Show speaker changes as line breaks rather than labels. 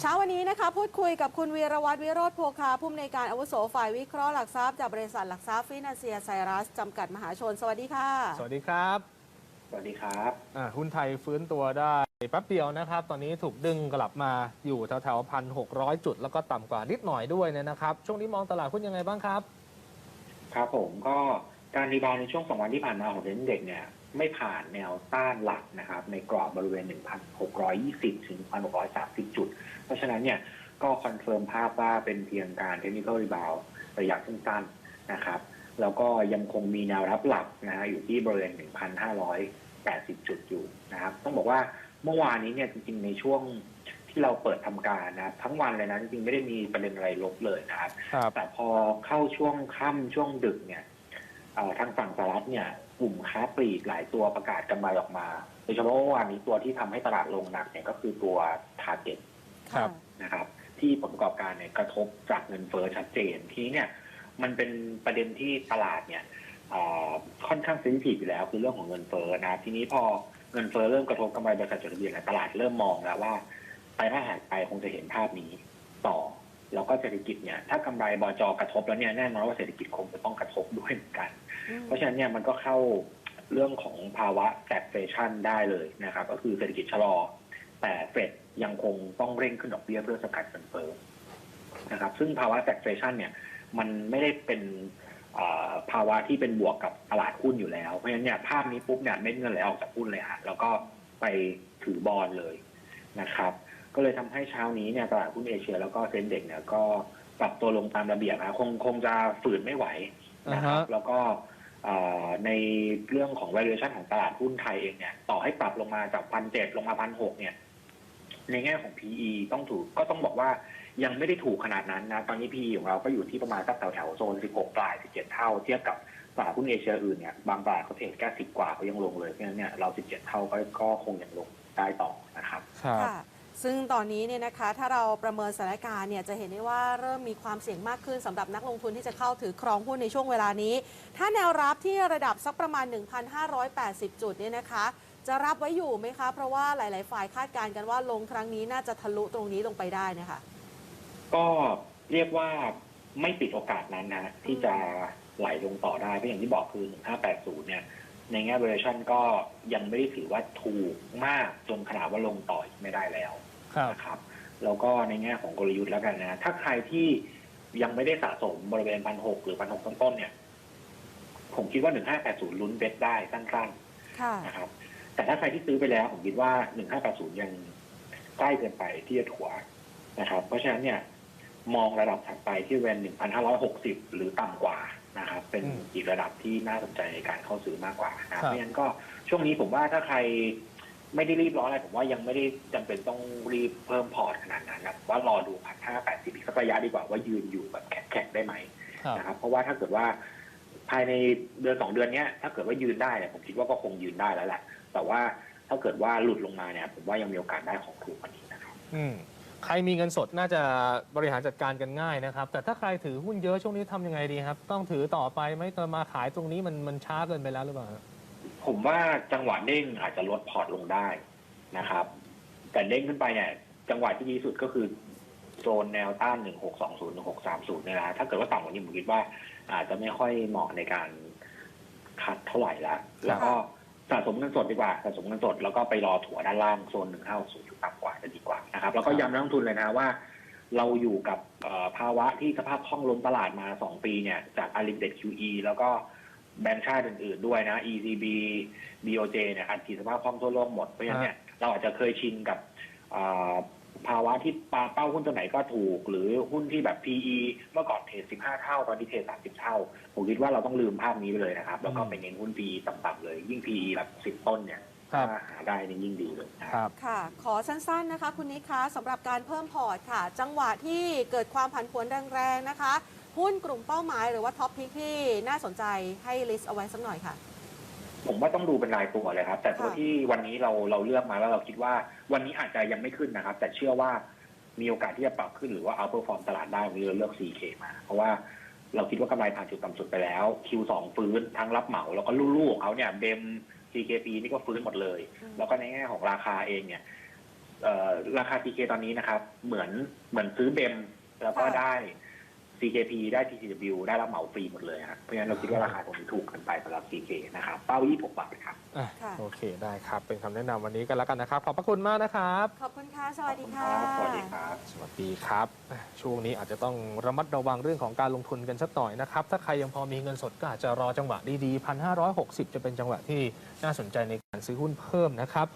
เช้าวันนี้นะคะพูดคุยกับคุณวีรวัตรวิโรธโภคาผู้อำนวยการอาวุโสฝ่ายวิเคราะห์หลักทรัพย์จากบริษัทหลักทรัพย์ฟินาเซียไซรัสจำกัดมหาชน สวัสดีค่ะ
สวัสดีครับ
สวัสดีครับ
อ่าหุ้นไทยฟื้นตัวได้แป๊บเดียวนะครับ ตอนนี้ถูกดึงกลับมาอยู่แถวๆพันหกร้อยจุด แล้วก็ต่ำกว่านิดหน่อยด้วยเนี่ยนะครับ ช่วงนี้มองตลาดหุ้นยังไงบ้างครับ
ครับผมก็การรีบาวด์ในช่วงสองวันที่ผ่านมาของเซ็นเด็กเนี่ยไม่ผ่านแนวต้านหลักนะครับ ในกรอบบริเวณ 1,620 ถึง 1,630 จุดเพราะฉะนั้นเนี่ยก็คอนเฟิร์มภาพว่าเป็นเพียงการเทคนิคอลรีบาวด์ระยะสั้นๆนะครับแล้วก็ยังคงมีแนวรับหลักนะฮะอยู่ที่บริเวณ 1,580 จุดอยู่นะครับ ต้องบอกว่าเมื่อวานนี้เนี่ยจริงๆ ในช่วงที่เราเปิดทำการนะครับทั้งวันเลยนะจริงๆ ไม่ได้มีประเด็นอะไรลบเลยนะครับ
ครับ
แต่พอเข้าช่วงค่ำช่วงดึกเนี่ยเอ่อทางฝั่งสหรัฐเนี่ยกลุ่มค้าปลีกหลายตัวประกาศกำไรออกมา โดยเฉพาะเมื่อวานนี้ตัวที่ทำให้ตลาดลงหนักเนี่ยก็คือตัว Target
ครับ
นะครับ ที่ผลประกอบการเนี่ยกระทบจากเงินเฟ้อชัดเจนทีนี้เนี่ยมันเป็นประเด็นที่ตลาดเนี่ยเอ่อค่อนข้างเซนซิทีฟอยู่แล้วคือเรื่องของเงินเฟ้อนะทีนี้พอเงินเฟ้อเริ่มกระทบกำไรบริษัทจดทะเบียนเนี่ยตลาดเริ่มมองแล้วว่าไตรมาสถัดไปคงจะเห็นภาพนี้ต่อ แล้วก็เศรษฐกิจเนี่ย ถ้ากำไรบจกระทบแล้วเนี่ยแน่นอนว่าเศรษฐกิจคงจะต้องกระทบด้วยเหมือนกัน
อืม
เพราะฉะนั้นเนี่ยมันก็เข้าเรื่องของภาวะแ a กเฟชันได้เลยนะครับ ก็คือเศรษฐกิจชะลอ แต่เฟด ยังคงต้องเร่งขึ้นดอกเบี้ยเพื่อสกัดเงินเฟ้อนะครับ ซึ่งภาวะแ a กเฟชันเนี่ย มันไม่ได้เป็นเอ่อภาวะที่เป็นบวกกับตลาดหุ้นอยู่แล้ว เพราะฉะนั้นเนี่ยภาพนี้ปุ๊บเนี่ยเม็ดเงินไหลออกจากหุ้นเลยฮะแล้วก็ไปถือบอลเลยนะครับ ก็เลยทำให้เช้านี้เนี่ยตลาดหุ้นเอเชีย แล้วก็เซ็นเด็กเนี่ยก็ปรับตัวลงตามระเบียบนะคงคงจะฝืนไม่ไหวนะครับ
อ่าฮะ
แล้วก็เอ่อในเรื่องของ valuation ของตลาดหุ้นไทยเองเนี่ย ต่อให้ปรับลงมาจากพันเจ็ดลงมาพันหกเนี่ย ในแง่ของ PE ต้องถูกก็ต้องบอกว่ายังไม่ได้ถูกขนาดนั้นนะตอนนี้ PE ของเราก็อยู่ที่ประมาณสักแถวแถวๆโซน 16 ปลาย 17 เท่า เทียบกับตลาดหุ้นเอเชียอื่นเนี่ยบางตลาดเขาเทรดแค่10 กว่าเขายังลงเลยเพราะฉะนั้นเนี่ยเรา 17 เท่าก็ก็คงยังลงได้ต่อนะครับ
ครับ
ค่ะซึ่งตอนนี้เนี่ยนะคะถ้าเราประเมินสถานการณ์เนี่ยจะเห็นได้ว่าเริ่มมีความเสี่ยงมากขึ้นสำหรับนักลงทุนที่จะเข้าถือครองหุ้นในช่วงเวลานี้ ถ้าแนวรับที่ระดับสักประมาณ 1,580 จุดเนี่ยนะคะ จะรับไว้อยู่ไหมคะ เพราะว่าหลาย ๆ ฝ่ายคาดการณ์กันว่าลงครั้งนี้น่าจะทะลุตรงนี้ลงไปได้นะคะ
ก็เรียกว่าไม่ปิดโอกาสนั้นนะที่จะไหลลงต่อได้เพราะอย่างที่บอกคือ 1580 เนี่ย ในแง่ valuation ก็ยังไม่ได้ถือว่าถูกมากจนขนาดว่าลงต่ออีกไม่ได้แล้ว
ครับ
นะครับแล้วก็ในแง่ของกลยุทธ์แล้วกันนะ ถ้าใครที่ยังไม่ได้สะสมบริเวณพันหกหรือพันหกต้นๆเนี่ย ผมคิดว่า 1580 ลุ้นเบ็ดได้สั้นๆ
ค่ะ
นะครับ แต่ถ้าใครที่ซื้อไปแล้วผมคิดว่า1580ยังใกล้เกินไปที่จะถัวนะครับ เพราะฉะนั้นเนี่ยมองระดับถัดไปที่เวน1,560หรือต่ำกว่านะครับ เป็น
อืม
อีกระดับที่น่าสนใจในการเข้าซื้อมากกว่านะค
ครั
รับบเพราะฉะนั้นก็ช่วงนี้ผมว่าถ้าใครไม่ได้รีบร้อนอะไรผมว่ายังไม่ได้จำเป็นต้องรีบเพิ่มพอร์ตขนาดนั้นนะว่ารอดูพันห้าแปดสิบอีกสักระยะดีกว่าว่ายืนอยู่แบบแข็งๆได้ไหม
ครับ
นะครับ เพราะว่าถ้าเกิดว่า ภายในเดือนสองเดือนเนี้ยถ้าเกิดว่ายืนได้เนี่ยผมคิดว่าก็คงยืนได้แล้วแหละ แต่ว่าถ้าเกิดว่าหลุดลงมาเนี่ยผมว่ายังมีโอกาสได้ของถูกกว่านี้นะครับ
อืมใครมีเงินสดน่าจะบริหารจัดการกันง่ายนะครับ แต่ถ้าใครถือหุ้นเยอะช่วงนี้ทำยังไงดีครับ ต้องถือต่อไปไหมตอนมาขายตรงนี้มันมันช้าเกินไปแล้วหรือเปล่า
ผมว่าจังหวะเด้งอาจจะลดพอร์ตลงได้นะครับ แต่เด้งขึ้นไปเนี่ยจังหวะที่ดีที่สุดก็คือโซนแนวต้าน 1620 1630เนี่ยนะถ้าเกิดว่าต่ำกว่านี้ผมคิดว่า อาจจะไม่ค่อยเหมาะในการคัดเท่าไหร่ละแล้วก็สะสมเงินสดดีกว่าสะสมเงินสดแล้วก็ไปรอถัวด้านล่างโซน1560อยู่ต่ำกว่าจะดีกว่านะครับ แล้วก็ย้ำนักลงทุนเลยนะว่า เราอยู่กับเอ่อภาวะที่สภาพคล่องล้นตลาดมา2ปีเนี่ยจากอาริมเด็ก QE แล้วก็แบงก์ชาติอื่นๆด้วยนะ ECB BOJ เนี่ยอัดฉีดสภาพคล่องทั่วโลกหมดเพราะฉะนั้นเนี่ยเราอาจจะเคยชินกับเอ่อ ภาวะที่ปาเป้าหุ้นตัวไหนก็ถูก หรือหุ้นที่แบบ PE เมื่อก่อนเทรด15 เท่า ตอนนี้เทรด30 เท่า ผมคิดว่าเราต้องลืมภาพนี้ไปเลยนะครับ แล้วก็ไปเน้นหุ้น PE ต่ำๆเลย ยิ่ง PE แบบ10 ต้นเนี่ย
ครับ
ถ้าหาได้นี่ยิ่งดีเลยนะครับ
ครับ
ค่ะ ขอสั้นๆนะคะ คุณนิกคะสำหรับการเพิ่มพอร์ตค่ะ จังหวะที่เกิดความผันผวนแรงๆนะคะ หุ้นกลุ่มเป้าหมายหรือว่าท็อปพิกที่น่าสนใจให้ลิสต์เอาไว้สักหน่อยค่ะ
ผมว่าต้องดูเป็นรายตัวเลยครับ แต่ตัว
ค่ะ
ที่วันนี้เราเราเลือกมาแล้วเราคิดว่า วันนี้อาจจะยังไม่ขึ้นนะครับ แต่เชื่อว่ามีโอกาสที่จะปรับขึ้นหรือว่าเอาเปอร์ฟอร์มตลาดได้วันนี้เราเลือก CK มา เพราะว่าเราคิดว่ากำไรผ่านจุดต่ำสุดไปแล้ว Q2 ฟื้นทั้งรับเหมา แล้วก็ลูกๆของเขาเนี่ยเบม CKP นี่ก็ฟื้นหมดเลย
อืม
แล้วก็ในแง่ของราคาเองเนี่ยเอ่อราคา TK ตอนนี้นะครับ เหมือนเหมือนซื้อเบมแล้วก็
ค่ะ
ได้ CKP ได้ TCW ได้รับเหมาฟรีหมดเลยครับเพราะฉะนั้นเราคิดว่าราคาตรงนี้ถูกเกันไปสำหรับ TK นะครับเป้า 26 บาทครับ
อะ
ค่ะ
โอเคได้ครับ เป็นคำแนะนำวันนี้กันแล้วกันนะครับ ขอบพระคุณมากนะครับ
ขอบคุณค่ะ สวัสดีค่ะ
สวัสดีครับ
สวัสดีครับอะช่วงนี้อาจจะต้องระมัดระวังเรื่องของการลงทุนกันสักหน่อยนะครับ ถ้าใครยังพอมีเงินสดก็อาจจะรอจังหวะดีๆ1,560จะเป็นจังหวะที่น่าสนใจในการซื้อหุ้นเพิ่มนะครับ